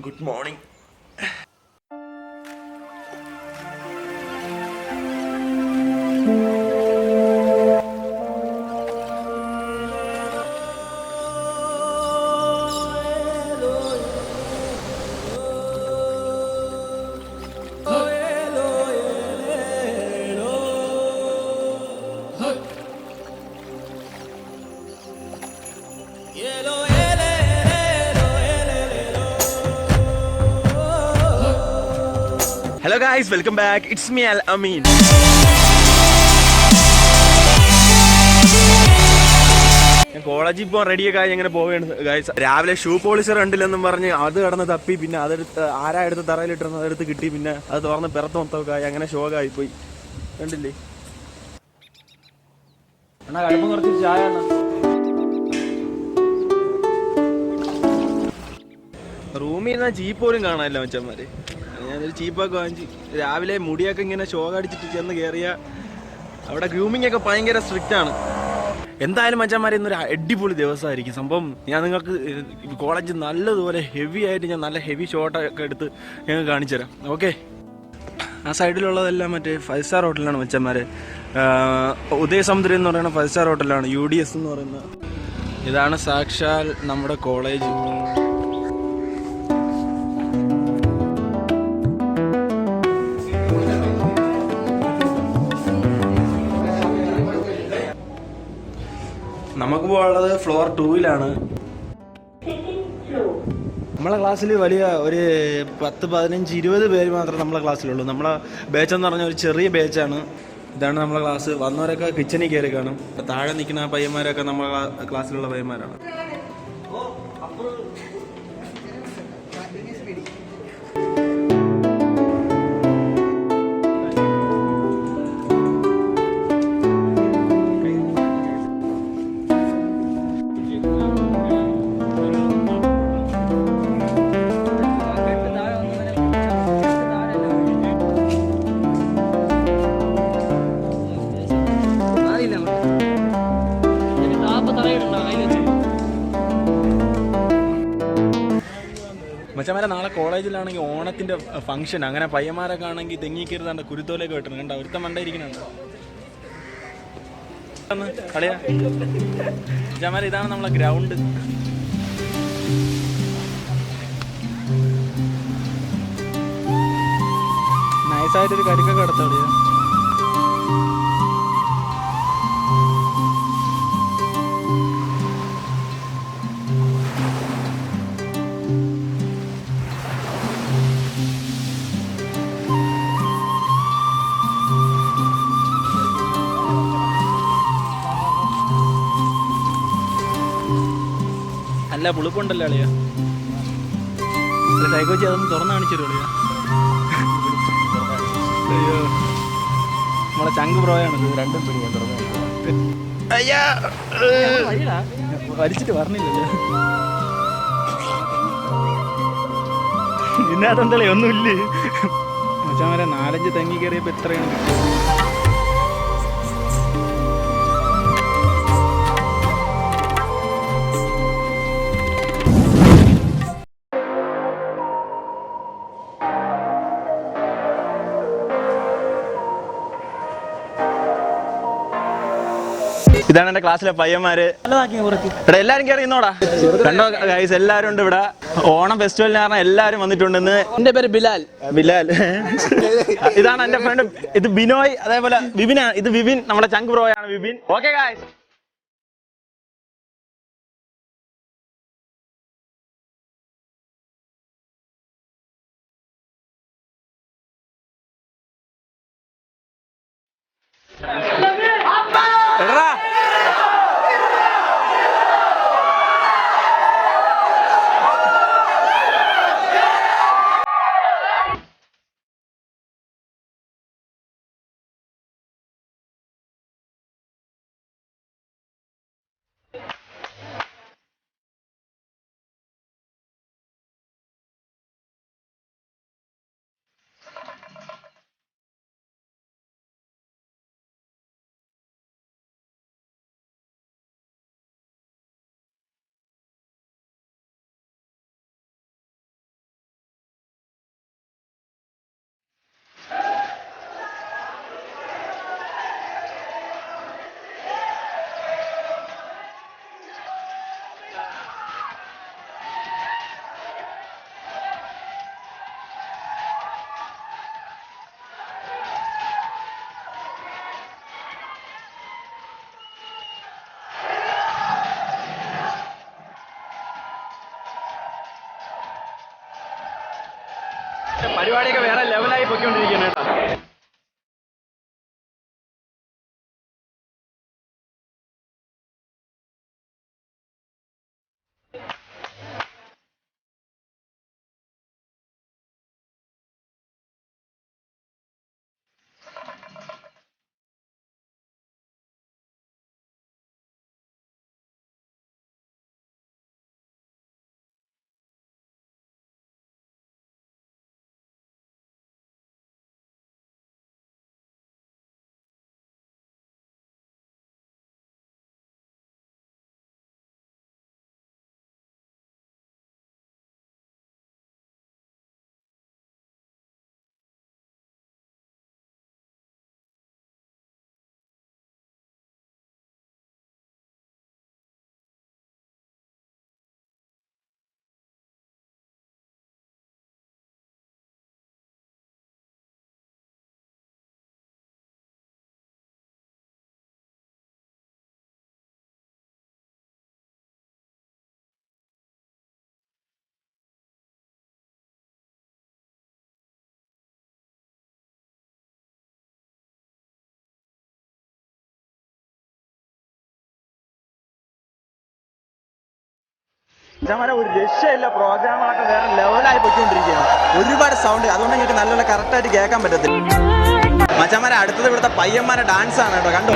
Good morning Guys welcome back it's me Al Ameen ഞാൻ കോളേജിൽ പോകാൻ റെഡിയൊക്കെ ആയി ഇങ്ങനെ പോവുകയാണ് ഗായ്സ് രാവിലെ ഷൂ പോളിഷർ ഉണ്ടില്ലെന്നും പറഞ്ഞ് അത് കടന്ന് തപ്പി പിന്നെ അതെടുത്ത് ആരാ എടുത്ത് തറയിലിട്ടിരുന്നു അതെടുത്ത് കിട്ടി പിന്നെ അത് തുറന്ന് പിറത്ത് മൊത്തമൊക്കെ ആയി. അങ്ങനെ ഷോക്കായി പോയി. കണ്ടില്ലേ? അണ്ണാ കടുപ്പം കുറച്ച് ചായ റൂമിൽ നിന്ന് ജീപ്പ് പോലും കാണാനില്ല മച്ചന്മാര്. ഞാനൊരു ചീപ്പൊക്കെ വാങ്ങിച്ച് രാവിലെ മുടിയൊക്കെ ഇങ്ങനെ ഷോ അടിച്ചിട്ട് ചെന്ന് കയറിയ അവിടെ ഗ്രൂമിംഗ് ഒക്കെ ഭയങ്കര സ്ട്രിക്റ്റ് ആണ്. എന്തായാലും മച്ചന്മാരെ ഇന്നൊരു അടിപൊളി ദിവസമായിരിക്കും. സംഭവം ഞാൻ നിങ്ങൾക്ക് കോളേജ് നല്ലതുപോലെ ഹെവി ആയിട്ട് ഞാൻ നല്ല ഹെവി ഷോട്ടൊക്കെ എടുത്ത് ഞങ്ങൾ കാണിച്ചു തരാം ഓക്കെ ആ സൈഡിലുള്ളതെല്ലാം മറ്റേ ഫൈവ് സ്റ്റാർ ഹോട്ടലാണ് മച്ചന്മാരെ ഉദയസമുദ്രം എന്ന് പറയുന്ന ഫൈവ് സ്റ്റാർ ഹോട്ടലാണ് യു ഡി എസ് എന്ന് പറയുന്നത് ഇതാണ് സാക്ഷാൽ നമ്മുടെ കോളേജ് നമുക്ക് പോകാനുള്ളത് ഫ്ലോർ ടൂവിലാണ് നമ്മളെ ക്ലാസ്സിൽ വലിയ ഒരു പത്ത് പതിനഞ്ച് ഇരുപത് പേര് മാത്രമേ നമ്മളെ ക്ലാസ്സിലുള്ളൂ നമ്മളെ ബാച്ച് എന്ന് പറഞ്ഞ ഒരു ചെറിയ ബാച്ചാണ് ഇതാണ് നമ്മളെ ക്ലാസ് വന്നവരൊക്കെ കിച്ചണിൽ കയറി കാണും. താഴെ നിൽക്കുന്ന പയ്യന്മാരൊക്കെ നമ്മളെ ക്ലാസ്സിലുള്ള പയ്യന്മാരാണ്. ഫംഗ്ഷൻ അങ്ങനെ പയ്യന്മാരൊക്കെ ആണെങ്കിൽ തെങ്ങിക്കരുതാണ്ട് കുരുത്തോലൊക്കെ വെട്ടണം. കണ്ട? ഒരുത്തം മണ്ട ഇരിക്കുന്നുണ്ട് കളിയാ. മച്ചന്മാരെ ഇതാണ് നമ്മളെ ഗ്രൗണ്ട് നൈസായിട്ടൊരു കരുക്കൊക്കെ എടുത്തോളിയാ നല്ല പുളിപ്പുണ്ടല്ലോ അളിയ. സൈക്കോച്ചി അതൊന്ന് തുറന്നു കാണിച്ചു അളിയ? അയ്യോ. നമ്മളെ ചങ്ക് പ്രോയാണ് രണ്ടും പിടിക്കാൻ തുറന്നു അയ്യാ. വലിച്ചിട്ട് പറഞ്ഞില്ലല്ലോ ഇതിനകത്തെന്തല്ലേ ഒന്നുമില്ലേ? മച്ചാമരെ നാലഞ്ച് തങ്ങി കയറിയപ്പോ എത്രയാണ് കിട്ടിയത് ഇതാണ് എന്റെ ക്ലാസ്സിലെ പയ്യന്മാര്. ഇവിടെ എല്ലാരും കേറി ഇന്നോടാ കണ്ടോ ഗൈസ് എല്ലാരും ഉണ്ട് ഇവിടെ. ഓണം ഫെസ്റ്റിവലിന് കാരണം എല്ലാരും വന്നിട്ടുണ്ട് ഇന്ന്. എന്റെ പേര് ബിലാൽ. ബിലാൽ. ഇതാണ് എന്റെ ഫ്രണ്ട് ഇത് ബിനോയ് അതേപോലെ വിപിനാണ്. ഇത് വിപിൻ നമ്മുടെ ചങ്ക് ബ്രോയാണ് വിപിൻ. ഓക്കെ ഗായ്സ് ഒരു രക്ഷയില്ല. പ്രോഗ്രാമുകളൊക്കെ വേറെ ലെവലായി പൊയ്ക്കൊണ്ടിരിക്കുകയാണ്. ഒരുപാട് സൗണ്ട് അതുകൊണ്ട് നിങ്ങൾക്ക് നല്ലോണം കറക്റ്റായിട്ട് കേൾക്കാൻ പറ്റത്തില്ല. മച്ചന്മാരെ അടുത്തത് ഇവിടുത്തെ പയ്യന്മാരെ ഡാൻസ് ആണ് കേട്ടോ. കണ്ടോ?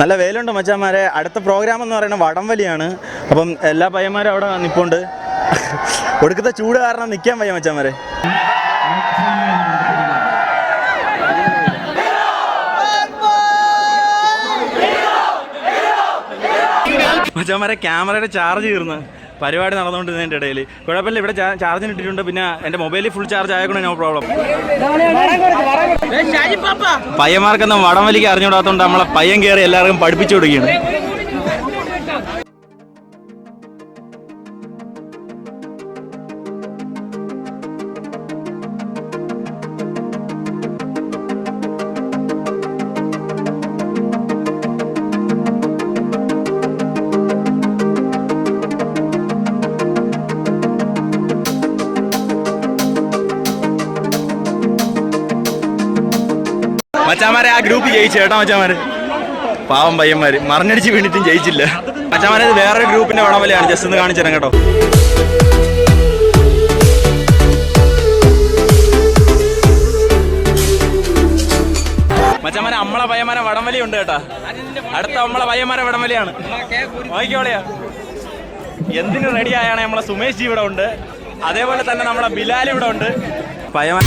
നല്ല വെയിലുണ്ട് മച്ചാന്മാരെ അടുത്ത പ്രോഗ്രാം എന്ന് പറയുന്നത് വടംവലിയാണ്. അപ്പം എല്ലാ പയ്യന്മാരും അവിടെ നിൽപ്പുണ്ട് ഒടുക്കത്തെ ചൂട് കാരണം നിൽക്കാൻ വയ്യ മച്ചാമാരെ മച്ചാമാരെ ക്യാമറയുടെ ചാർജ് തീർന്ന്. പരിപാടി നടന്നുകൊണ്ടിരുന്നതിന്റെ ഇടയിൽ കുഴപ്പമില്ല ഇവിടെ ചാർജിന് ഇട്ടിട്ടുണ്ട്. പിന്നെ എന്റെ മൊബൈലിൽ ഫുൾ ചാർജ് ആയതുകൊണ്ട് നോ പ്രോബ്ലം പയ്യന്മാർക്കൊന്നും വടം വലിക്ക് അറിഞ്ഞുകൂടാത്തതുകൊണ്ട് നമ്മളെ പയ്യൻ കയറി എല്ലാവർക്കും പഠിപ്പിച്ചു കൊടുക്കുകയാണ്. ആ ഗ്രൂപ്പ് ജയിച്ചു കേട്ടോ മച്ചാമാര് പാവം പയ്യന്മാര്. മറിഞ്ഞടിച്ച് വീണിട്ടും ജയിച്ചില്ല. മച്ചാമാരെ വേറൊരു ഗ്രൂപ്പിന്റെ വടംവലിയാണ്. ജസ്റ്റ് ഒന്ന് കാണിച്ചു കേട്ടോ. മച്ചാമാരെ അമ്മളെ പയ്യന്മാരെ വടംവലി ഉണ്ട് കേട്ടാ. അടുത്ത അമ്മളെ പയ്യന്മാരെ വടംവലിയാണ്. നോക്കിക്കോളിയാ എന്തിനു റെഡി ആയാണ് നമ്മളെ സുമേഷ് ജി ഇവിടെ ഉണ്ട്. അതേപോലെ തന്നെ നമ്മളെ ബിലാൽ ഇവിടെ ഉണ്ട്. പയ്യന്മാർ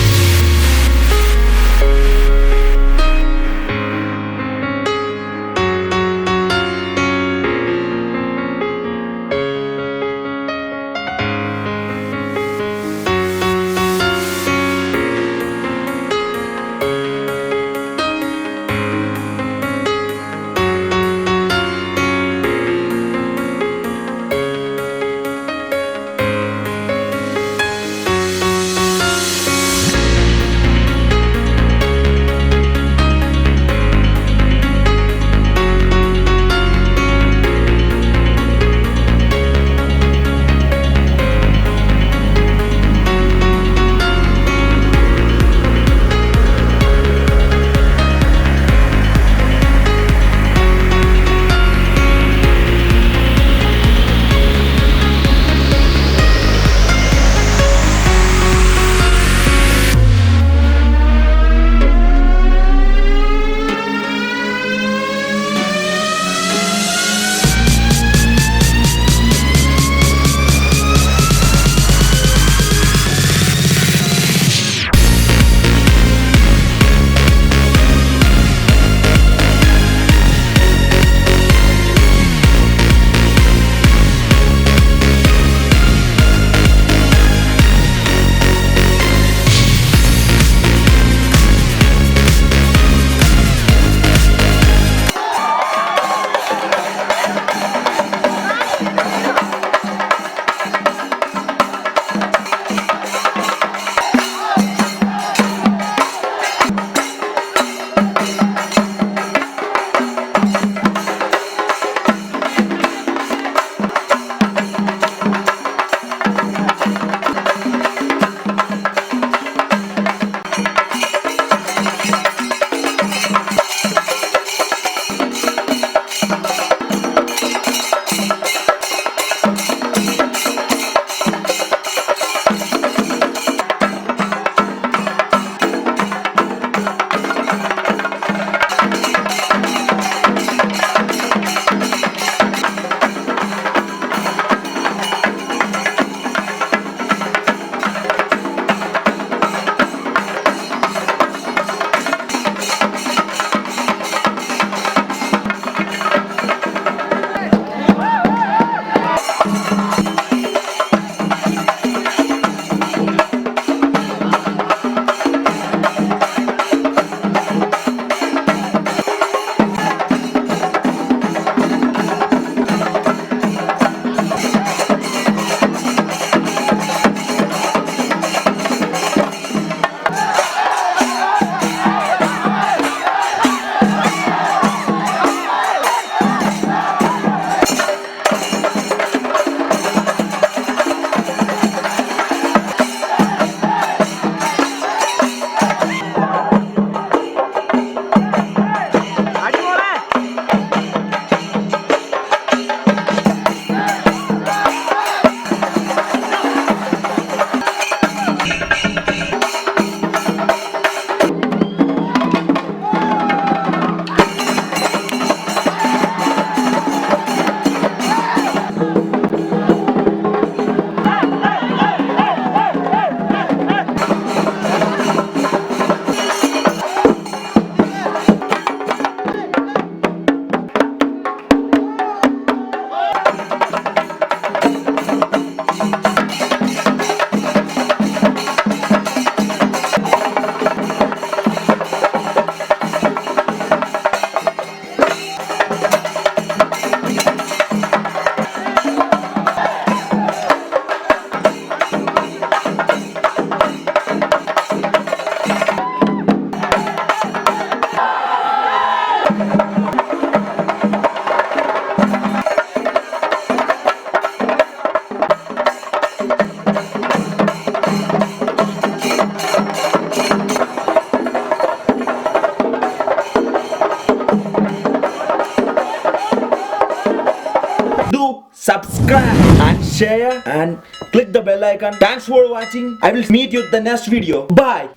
Do subscribe and share and click the bell icon. Thanks for watching. I will meet you the next video. Bye.